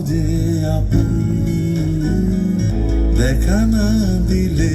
যে আপন দেখা না দিলে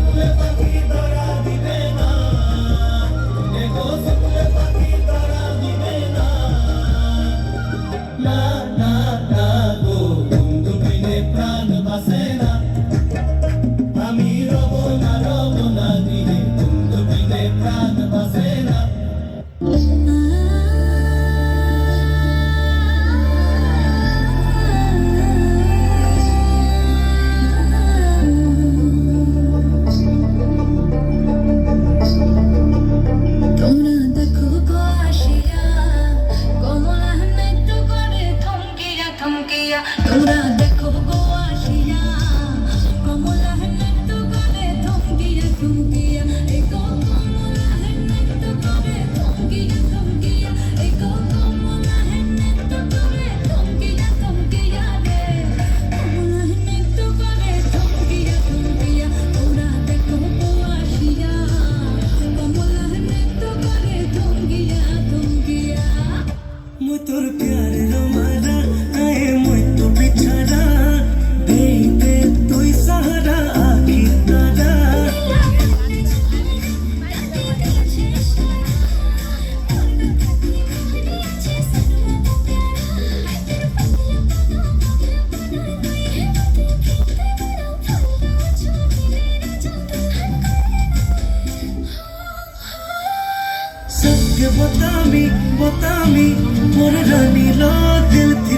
ஒரு காரணம் सत्य बतामी बतामी मोर रानी ला दिल थी